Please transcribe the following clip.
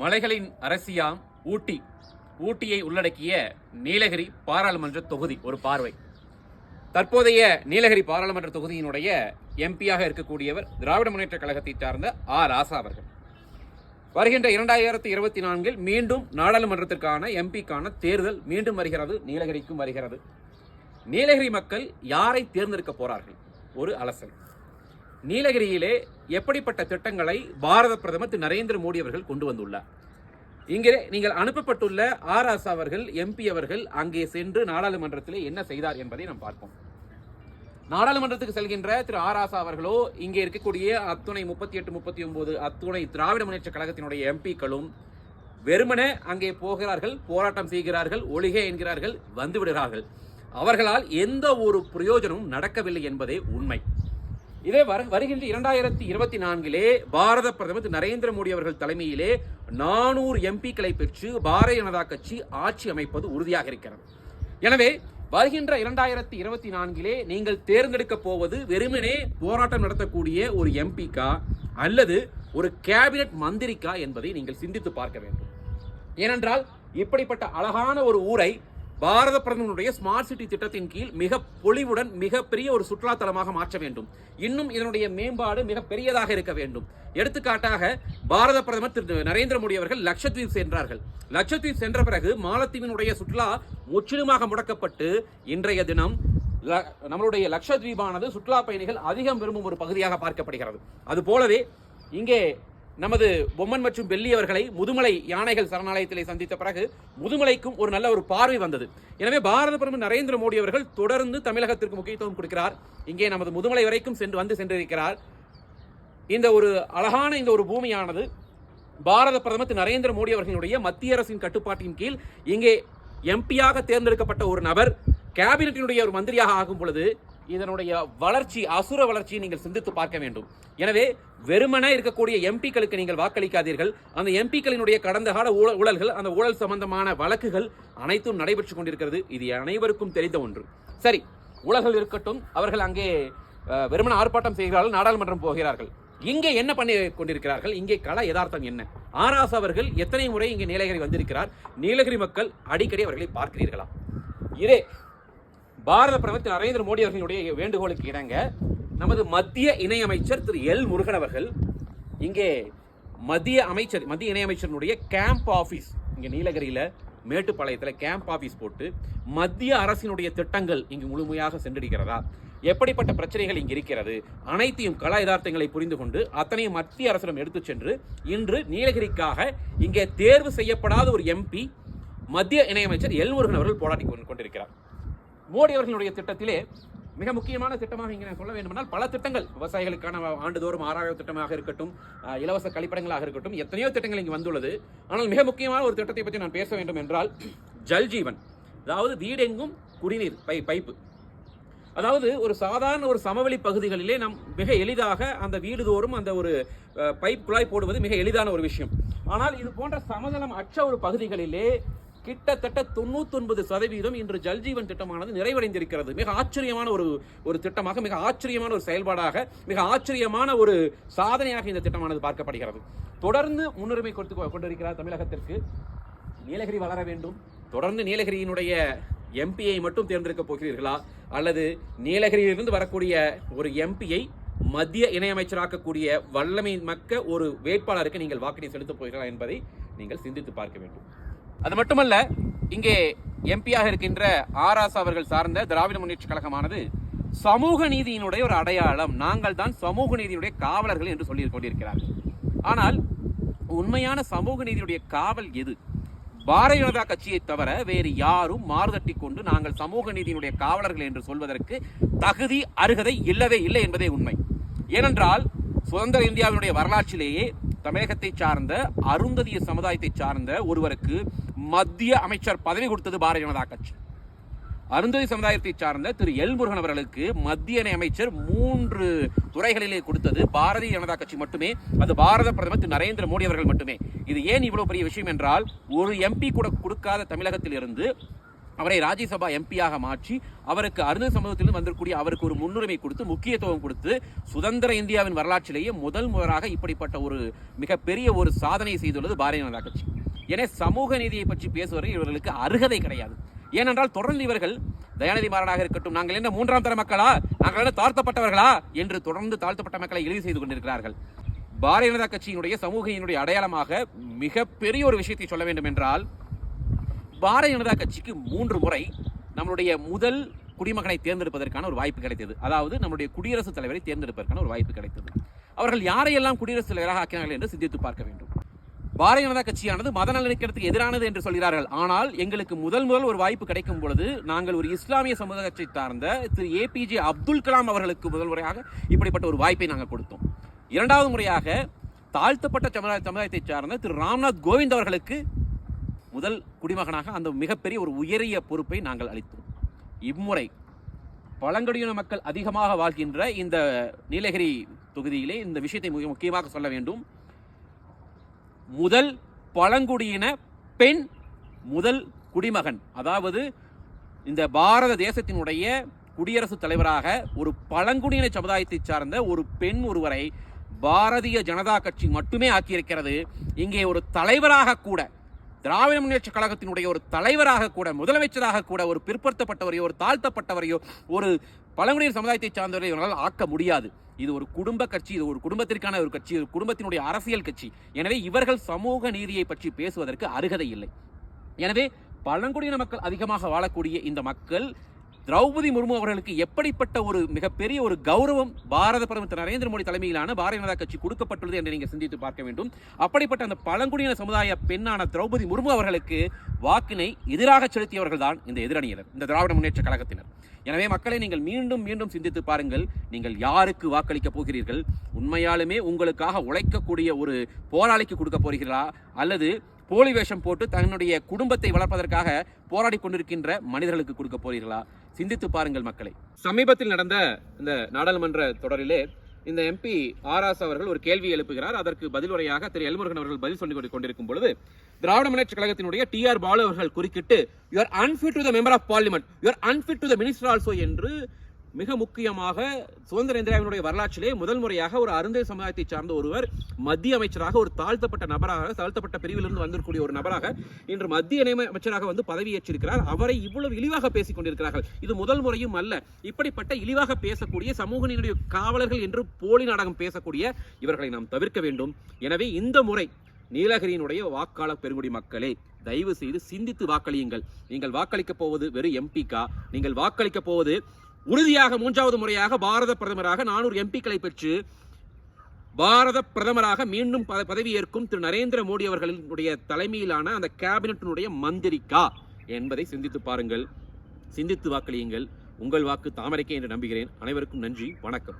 மலைகளின் அரசியாம் ஊட்டி. ஊட்டியை உள்ளடக்கிய நீலகிரி பாராளுமன்ற தொகுதி ஒரு பார்வை. தற்போதைய நீலகிரி பாராளுமன்ற தொகுதியினுடைய எம்பியாக இருக்கக்கூடியவர் திராவிட முன்னேற்ற கழகத்தை சார்ந்த ஆ ராசா அவர்கள். வருகின்ற இரண்டாயிரத்தி இருபத்தி நான்கில் மீண்டும் நாடாளுமன்றத்திற்கான எம்பிக்கான தேர்தல் மீண்டும் வருகிறது நீலகிரிக்கும் வருகிறது. நீலகிரி மக்கள் யாரை தேர்ந்தெடுக்க போறார்கள்? ஒரு அலசல். நீலகிரியிலே எப்படிப்பட்ட திட்டங்களை பாரத பிரதமர் திரு நரேந்திர மோடி அவர்கள் கொண்டு வந்துள்ளார்? இங்கே நீங்கள் அனுப்பப்பட்டுள்ள ஆர் ஆசா அவர்கள் எம்பி அவர்கள் அங்கே சென்று நாடாளுமன்றத்திலே என்ன செய்தார் என்பதை நாம் பார்ப்போம். நாடாளுமன்றத்துக்கு செல்கின்ற திரு ஆர் ஆசா அவர்களோ இங்கே இருக்கக்கூடிய அத்துணை முப்பத்தி எட்டு முப்பத்தி ஒன்பது அத்துணை திராவிட முன்னேற்ற கழகத்தினுடைய எம்பிக்களும் வெறுமனே அங்கே போகிறார்கள் போராட்டம் செய்கிறார்கள் ஒழிகே என்கிறார்கள் வந்துவிடுகிறார்கள் அவர்களால் எந்த ஒரு பிரயோஜனமும் நடக்கவில்லை என்பதே உண்மை. இதே வர வருகின்ற இரண்டாயிரத்தி இருபத்தி நான்கிலே பாரத பிரதமர் திரு நரேந்திர மோடி அவர்கள் தலைமையிலே நானூறு எம்பிக்களை பெற்று பாரதிய ஜனதா கட்சி ஆட்சி அமைப்பது உறுதியாக இருக்கிறது. எனவே வருகின்ற இரண்டாயிரத்தி இருபத்தி நான்கிலே நீங்கள் தேர்ந்தெடுக்க போவது வெறுமனே போராட்டம் நடத்தக்கூடிய ஒரு எம்பிக்கா அல்லது ஒரு கேபினட் மந்திரிக்கா என்பதை நீங்கள் சிந்தித்து பார்க்க வேண்டும். ஏனென்றால் இப்படிப்பட்ட அழகான ஒரு ஊரை பாரத பிரதமருடைய ஸ்மார்ட் சிட்டி திட்டத்தின் கீழ் மிக பொலிவுடன் மிகப்பெரிய ஒரு சுற்றுலா தலமாக மாற்ற வேண்டும். இன்னும் இதனுடைய மேம்பாடு மிக பெரியதாக இருக்க வேண்டும். எடுத்துக்காட்டாக பாரத பிரதமர் திரு நரேந்திர மோடி அவர்கள் லட்சத்தீப் சென்றார்கள். லட்சத்தீப் சென்ற பிறகு மாலத்தீவினுடைய சுற்றுலா முற்றிலுமாக முடக்கப்பட்டு இன்றைய தினம் நம்மளுடைய லட்சத்வீபானது சுற்றுலா பயணிகள் அதிகம் விரும்பும் ஒரு பகுதியாக பார்க்கப்படுகிறது. அது போலவே இங்கே நமது பொம்மன் மற்றும் வெள்ளி அவர்களை முதுமலை யானைகள் சரணாலயத்திலே சந்தித்த பிறகு முதுமலைக்கும் ஒரு நல்ல ஒரு பார்வை வந்தது. எனவே பாரத பிரதமர் நரேந்திர மோடி அவர்கள் தொடர்ந்து தமிழகத்திற்கு முக்கியத்துவம் கொடுக்கிறார். இங்கே நமது முதுமலை வரைக்கும் சென்று வந்து சென்றிருக்கிறார். இந்த ஒரு அழகான இந்த ஒரு பூமியானது பாரத பிரதமர் திரு நரேந்திர மோடி அவர்களுடைய மத்திய அரசின் கட்டுப்பாட்டின் கீழ் இங்கே எம்பியாக தேர்ந்தெடுக்கப்பட்ட ஒரு நபர் கேபினட்டினுடைய ஒரு மந்திரியாக ஆகும் பொழுது இதனுடைய வளர்ச்சி அசுர வளர்ச்சியை நீங்கள் சிந்தித்து பார்க்க வேண்டும். எனவே வெறுமனே இருக்கக்கூடிய எம்பிக்களுக்கு நீங்கள் வாக்களிக்காதீர்கள். அந்த எம்பிக்களினுடைய கடந்த கால ஊழல் ஊழல்கள் அந்த ஊழல் சம்பந்தமான வழக்குகள் அனைத்தும் நடைபெற்று கொண்டிருக்கிறது. இது அனைவருக்கும் தெரிந்த ஒன்று. சரி ஊழல்கள் இருக்கட்டும் அவர்கள் அங்கே வெறுமன ஆர்ப்பாட்டம் செய்கிறார்கள் நாடாளுமன்றம் போகிறார்கள். இங்கே என்ன பண்ணி கொண்டிருக்கிறார்கள்? இங்கே கல யதார்த்தம் என்ன? ஆராஸ் அவர்கள் எத்தனை முறை இங்கே நீலகிரி வந்திருக்கிறார்? நீலகிரி மக்கள் அடிக்கடி அவர்களை பார்க்கிறீர்களா? இதே பாரத பிரதமர் திரு நரேந்திர மோடி அவர்களுடைய வேண்டுகோளுக்கு இணங்க நமது மத்திய இணையமைச்சர் திரு எல் முருகன் அவர்கள் இங்கே மத்திய அமைச்சர் மத்திய இணையமைச்சருடைய கேம்ப் ஆஃபீஸ் இங்கே நீலகிரியில் மேட்டுப்பாளையத்தில் கேம்ப் ஆஃபீஸ் போட்டு மத்திய அரசினுடைய திட்டங்கள் இங்கு முழுமையாக சென்றடைகிறதா எப்படிப்பட்ட பிரச்சனைகள் இங்கு இருக்கிறது? அனைத்தையும் கலா யதார்த்தங்களை புரிந்து கொண்டு அத்தனையும் மத்திய அரசிடம் எடுத்துச் சென்று இன்று நீலகிரிக்காக இங்கே தேர்வு செய்யப்படாத ஒரு எம்பி மத்திய இணையமைச்சர் எல் முருகன் அவர்கள் போராடி கொண்டு- கொண்டிருக்கிறார். மோடி அவர்களுடைய திட்டத்திலே மிக முக்கியமான திட்டமாக இங்கே நான் சொல்ல வேண்டுமென்றால் பல திட்டங்கள் விவசாயிகளுக்கான ஆண்டுதோறும் ஆறாயிரம் திட்டமாக இருக்கட்டும் இலவச கழிப்படங்களாக இருக்கட்டும் எத்தனையோ திட்டங்கள் இங்கே வந்துள்ளது. ஆனால் மிக முக்கியமான ஒரு திட்டத்தை பற்றி நான் பேச வேண்டும் என்றால் ஜல் ஜீவன் அதாவது வீடெங்கும் குடிநீர் பை பைப்பு. அதாவது ஒரு சாதாரண ஒரு சமவெளி பகுதிகளிலே நாம் மிக எளிதாக அந்த வீடுதோறும் அந்த ஒரு பைப் குழாய் போடுவது மிக எளிதான ஒரு விஷயம். ஆனால் இது போன்ற சமதளம் அற்ற ஒரு பகுதிகளிலே கிட்டத்தட்ட தொண்ணூத்தொன்பது சதவீதம் இன்று ஜல்ஜீவன் திட்டமானது நிறைவடைந்திருக்கிறது. மிக ஆச்சரியமான ஒரு ஒரு திட்டமாக மிக ஆச்சரியமான ஒரு செயல்பாடாக மிக ஆச்சரியமான ஒரு சாதனையாக இந்த திட்டமானது பார்க்கப்படுகிறது. தொடர்ந்து முன்னுரிமை கொடுத்து கொண்டிருக்கிறார் தமிழகத்திற்கு. நீலகிரி வளர வேண்டும். தொடர்ந்து நீலகிரியினுடைய எம்பியை மட்டும் தேர்ந்தெடுக்க போகிறீர்களா? அல்லது நீலகிரியிலிருந்து வரக்கூடிய ஒரு எம்பியை மத்திய இணையமைச்சராக்கக்கூடிய வல்லமை மக்க ஒரு வேட்பாளருக்கு நீங்கள் வாக்கினை செலுத்தப் போகிறீர்களா என்பதை நீங்கள் சிந்தித்து பார்க்க வேண்டும். அது மட்டுமல்ல இங்கே எம்பியாக இருக்கின்ற ஆராஸ் அவர்கள் சார்ந்த திராவிட முன்னேற்ற கழகமானது சமூக நீதியினுடைய ஒரு அடையாளம். நாங்கள் தான் சமூக நீதியினுடைய காவலர்கள் என்று சொல்லி கொண்டிருக்கிறார்கள். ஆனால் உண்மையான சமூக நீதியுடைய காவல் எது? பாரதிய ஜனதா கட்சியை தவிர வேறு யாரும் மாறுதட்டி கொண்டு நாங்கள் சமூக நீதியினுடைய காவலர்கள் என்று சொல்வதற்கு தகுதி அருகதை இல்லவே இல்லை என்பதே உண்மை. ஏனென்றால் சுதந்திர இந்தியாவினுடைய வரலாற்றிலேயே தமிழகத்தை சார்ந்த அருந்ததிய சமுதாயத்தை சார்ந்த ஒருவருக்கு மத்திய அமைச்சர் பதவி கொடுத்தது பாரதிய ஜனதா கட்சி. அருந்ததி சமுதாயத்தை சார்ந்த திரு எல் முருகன் அவர்களுக்கு மத்திய இணை அமைச்சர் மூன்று துறைகளிலே கொடுத்தது பாரதிய ஜனதா கட்சி மட்டுமே அது பாரத பிரதமர் திரு நரேந்திர மோடி அவர்கள் மட்டுமே. இது ஏன் இவ்வளவு பெரிய விஷயம் என்றால் ஒரு எம்பி கூட கொடுக்காத தமிழகத்தில் இருந்து அவரை ராஜ்யசபா எம்பியாக மாற்றி அவருக்கு அருந்த சமூகத்திலிருந்து வந்திருக்கக்கூடிய அவருக்கு ஒரு முன்னுரிமை கொடுத்து முக்கியத்துவம் கொடுத்து சுதந்திர இந்தியாவின் வரலாற்றிலேயே முதல் முதலாக இப்படிப்பட்ட ஒரு மிகப்பெரிய ஒரு சாதனை செய்துள்ளது பாரதிய ஜனதா கட்சி. எனவே சமூக நீதியை பற்றி பேசுவது இவர்களுக்கு அருகதை கிடையாது. ஏனென்றால் தொடர்ந்து இவர்கள் தயாநிதி மாறனாக இருக்கட்டும் நாங்கள் என்ன மூன்றாம் தர மக்களா நாங்கள் என்ன தாழ்த்தப்பட்டவர்களா என்று தொடர்ந்து தாழ்த்தப்பட்ட மக்களை இழிவு செய்து கொண்டிருக்கிறார்கள். பாரதிய ஜனதா கட்சியினுடைய சமூகையினுடைய அடையாளமாக மிகப்பெரிய ஒரு விஷயத்தை சொல்ல வேண்டும் என்றால் பாரதிய ஜனதா கட்சிக்கு மூன்று முறை நம்மளுடைய முதல் குடிமகனை தேர்ந்தெடுப்பதற்கான ஒரு வாய்ப்பு கிடைத்தது. அதாவது நம்முடைய குடியரசுத் தலைவரை தேர்ந்தெடுப்பதற்கான ஒரு வாய்ப்பு கிடைத்தது. அவர்கள் யாரையெல்லாம் குடியரசுத் தலைவராக ஆக்கினார்கள் என்று சிந்தித்து பார்க்க வேண்டும். பாரதிய ஜனதா கட்சியானது மத நல்லிணக்கத்துக்கு எதிரானது என்று சொல்கிறார்கள். ஆனால் எங்களுக்கு முதல் முதல் ஒரு வாய்ப்பு கிடைக்கும் பொழுது நாங்கள் ஒரு இஸ்லாமிய சமூகத்தை சார்ந்த திரு ஏபிஜே அப்துல் கலாம் அவர்களுக்கு முதல் முறையாக இப்படிப்பட்ட ஒரு வாய்ப்பை நாங்கள் கொடுத்தோம். இரண்டாவது முறையாக தாழ்த்தப்பட்ட சமுதாய சமுதாயத்தை சார்ந்த திரு ராம்நாத் கோவிந்த் அவர்களுக்கு முதல் குடிமகனாக அந்த மிகப்பெரிய ஒரு உயரிய பொறுப்பை நாங்கள் அளித்தோம். இம்முறை பழங்குடியின மக்கள் அதிகமாக வாழ்கின்ற இந்த நீலகிரி தொகுதியிலே இந்த விஷயத்தை மிக முக்கியமாக சொல்ல வேண்டும். முதல் பழங்குடியின பெண் முதல் குடிமகன். அதாவது இந்த பாரத தேசத்தினுடைய குடியரசுத் தலைவராக ஒரு பழங்குடியின சமுதாயத்தை சார்ந்த ஒரு பெண் ஒருவரை பாரதிய ஜனதா கட்சி மட்டுமே ஆக்கியிருக்கிறது. இங்கே ஒரு தலைவராக கூட திராவிட முன்னேற்ற கழகத்தினுடைய ஒரு தலைவராக கூட முதலமைச்சராக கூட ஒரு பிற்படுத்தப்பட்டவரையோ ஒரு தாழ்த்தப்பட்டவரையோ ஒரு பழங்குடியின சமுதாயத்தை சார்ந்தவரை இவர்களால் ஆக்க முடியாது. இது ஒரு குடும்ப கட்சி இது ஒரு குடும்பத்திற்கான ஒரு கட்சி ஒரு குடும்பத்தினுடைய அரசியல் கட்சி. எனவே இவர்கள் சமூக நீதியை பற்றி பேசுவதற்கு அருகதை இல்லை. எனவே பழங்குடியின மக்கள் அதிகமாக வாழக்கூடிய இந்த மக்கள் திரௌபதி முர்மு அவர்களுக்கு எப்படிப்பட்ட ஒரு மிகப்பெரிய ஒரு கௌரவம் பாரத பிரதமர் திரு நரேந்திர மோடி தலைமையிலான பாரதிய ஜனதா கட்சி கொடுக்கப்பட்டுள்ளது என்று நீங்கள் சிந்தித்து பார்க்க வேண்டும். அப்படிப்பட்ட அந்த பழங்குடியின சமுதாய பெண்ணான திரௌபதி முர்மு அவர்களுக்கு வாக்கினை எதிராக செலுத்தியவர்கள் தான் இந்த எதிரணியினர் இந்த திராவிட முன்னேற்ற கழகத்தினர். எனவே மக்களை நீங்கள் மீண்டும் மீண்டும் சிந்தித்து பாருங்கள். நீங்கள் யாருக்கு வாக்களிக்க போகிறீர்கள்? உண்மையாலுமே உங்களுக்காக உழைக்கக்கூடிய ஒரு போராளிக்கு கொடுக்க போகிறீர்களா? அல்லது போலி வேஷம் போட்டு தன்னுடைய குடும்பத்தை வளர்ப்பதற்காக போராடி கொண்டிருக்கின்ற மனிதர்களுக்கு கொடுக்க போகிறீர்களா? சிந்தித்து பாருங்கள் மக்களை. சமீபத்தில் நடந்த இந்த நாடாளுமன்ற தொடரிலே இந்த எம்பி ஆராஸ் அவர்கள் ஒரு கேள்வி எழுப்புகிறார். அதற்கு பதில் உரையாக திரு எல்முருகன் அவர்கள் பதில் சொல்லிக் கொண்டிருக்கும் பொழுது திராவிட முன்னேற்ற கழகத்தினுடைய டி ஆர் பாலு அவர்கள் குறுக்கிட்டு you are unfit to the member of parliament you are unfit to the minister also என்று மிக முக்கியமாக சுதந்திர இந்தியாவினுடைய வரலாற்றிலே முதல் முறையாக ஒரு அருந்தை சமுதாயத்தை சார்ந்த ஒருவர் மத்திய அமைச்சராக ஒரு தாழ்த்தப்பட்ட நபராக தாழ்த்தப்பட்ட பிரிவிலிருந்து வந்திருக்கக்கூடிய ஒரு நபராக இன்று மத்திய அமைச்சராக வந்து பதவியேற்றிருக்கிறார். அவரை இவ்வளவு இழிவாக பேசிக் கொண்டிருக்கிறார்கள். இது முதல் முறையும் அல்ல. இப்படிப்பட்ட இழிவாக பேசக்கூடிய சமூக நீதியுடைய காவலர்கள் என்று போலி நாடகம் பேசக்கூடிய இவர்களை நாம் தவிர்க்க வேண்டும். எனவே இந்த முறை நீலகிரியினுடைய வாக்காளர் பெருங்குடி மக்களே தயவு செய்து சிந்தித்து வாக்களியுங்கள். நீங்கள் வாக்களிக்க போவது வெறும் எம்பிக்கா நீங்கள் வாக்களிக்க போவது உறுதியாக மூன்றாவது முறையாக பாரத பிரதமராக நானூறு எம்பிக்களை பெற்று பாரத பிரதமராக மீண்டும் பதவியேற்கும் திரு நரேந்திர மோடி அவர்களினுடைய தலைமையிலான அந்த கேபினட்டினுடைய மந்திரிக்கா என்பதை சிந்தித்து பாருங்கள். சிந்தித்து வாக்களியுங்கள். உங்கள் வாக்கு தாமரைக்கே என்று நம்புகிறேன். அனைவருக்கும் நன்றி. வணக்கம்.